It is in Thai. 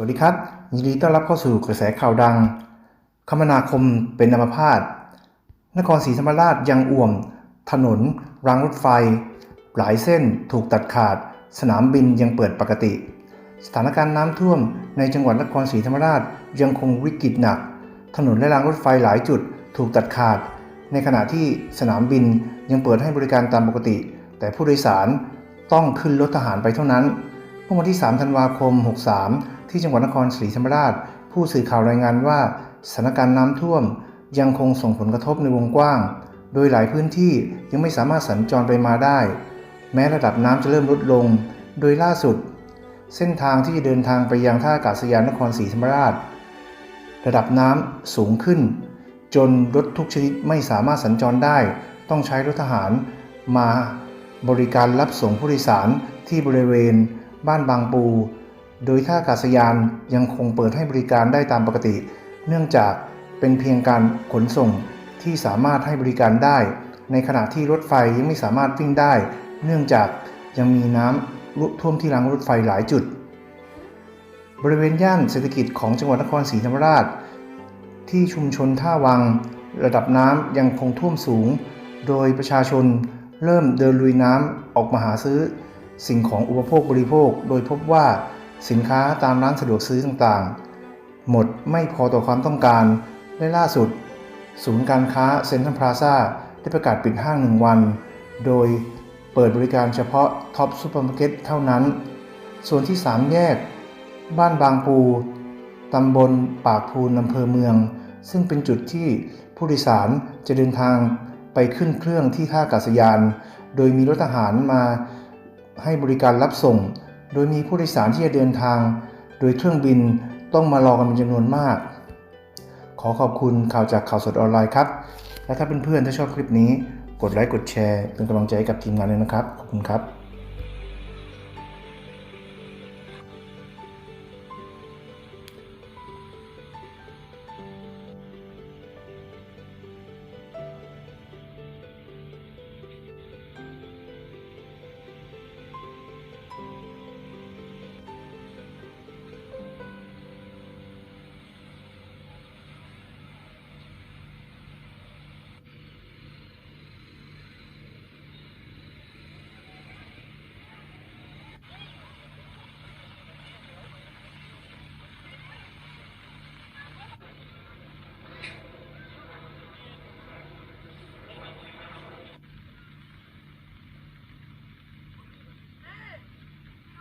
วัสดีครับยินดีต้อนรับเข้าสู่กระแสข่าวดัง คมนาคมเป็นอัมพาตนครศรีธรรมราชยังอ่วม ถนน รางรถไฟ หลายเส้นถูกตัดขาด สนามบินยังเปิดปกติ สถานการณ์น้ำท่วมในจังหวัดนครศรีธรรมราชยังคงวิกฤตหนัก ถนนและรางรถไฟหลายจุดถูกตัดขาด ในขณะที่สนามบินยังเปิดให้บริการตามปกติ แต่ผู้โดยสารต้องขึ้นรถทหารไปเท่านั้นเมื่อวันที่ 3 ธันวาคม 63 ที่จังหวัดนครศรีธรรมราช ผู้สื่อข่าวรายงานว่าสถานการณ์น้ำท่วมยังคงส่งผลกระทบในวงกว้าง โดยหลายพื้นที่ยังไม่สามารถสัญจรไปมาได้ แม้ระดับน้ำจะเริ่มลดลง โดยล่าสุด เส้นทางที่จะเดินทางไปยังท่าอากาศยานนครศรีธรรมราช ระดับน้ำสูงขึ้น จนรถทุกชนิดไม่สามารถสัญจรได้ ต้องใช้รถทหารมาบริการรับส่งผู้โดยสารที่บริเวณ บ้านบางปู โดยท่าอากาศยานยังคงเปิดให้บริการได้ตามปกติ เนื่องจากเป็นเพียงการขนส่งที่สามารถให้บริการได้ ในขณะที่รถไฟยังไม่สามารถวิ่งได้ เนื่องจากยังมีน้ำลุท่วมที่รางรถไฟหลายจุด บริเวณย่านเศรษฐกิจของจังหวัดนครศรีธรรมราช ที่ชุมชนท่าวัง ระดับน้ำยังคงท่วมสูง โดยประชาชนเริ่มเดินลุยน้ำออกมาหาซื้อ สิ่งของอุปโภคบริโภค โดยพบว่า สินค้าตามร้านสะดวกซื้อต่างๆ หมดไม่พอต่อความต้องการ และล่าสุด ศูนย์การค้าเซ็นทรัลพลาซ่าได้ประกาศปิดห้างหนึ่งวัน โดยเปิดบริการเฉพาะท็อปซูเปอร์มาร์เก็ตเท่านั้น ส่วนที่ 3 แยก บ้านบางปู ตำบลปากพูนอำเภอเมือง ซึ่งเป็นจุดที่ผู้โดยสารจะเดินทางไปขึ้นเครื่องที่ท่าอากาศยาน โดยมีรถทหารมาให้บริการรับส่ง โดยมีผู้โดยสารที่จะเดินทาง โดยเครื่องบินต้องมารอกันเป็นจำนวนมาก ขอขอบคุณข่าวจากข่าวสดออนไลน์ครับ และถ้าเเพื่อนๆถ้าชอบคลิปนี้ กดไลค์กดแชร์ เป็นกำลังใจให้กับทีมงานเลยนะครับ ขอบคุณครับ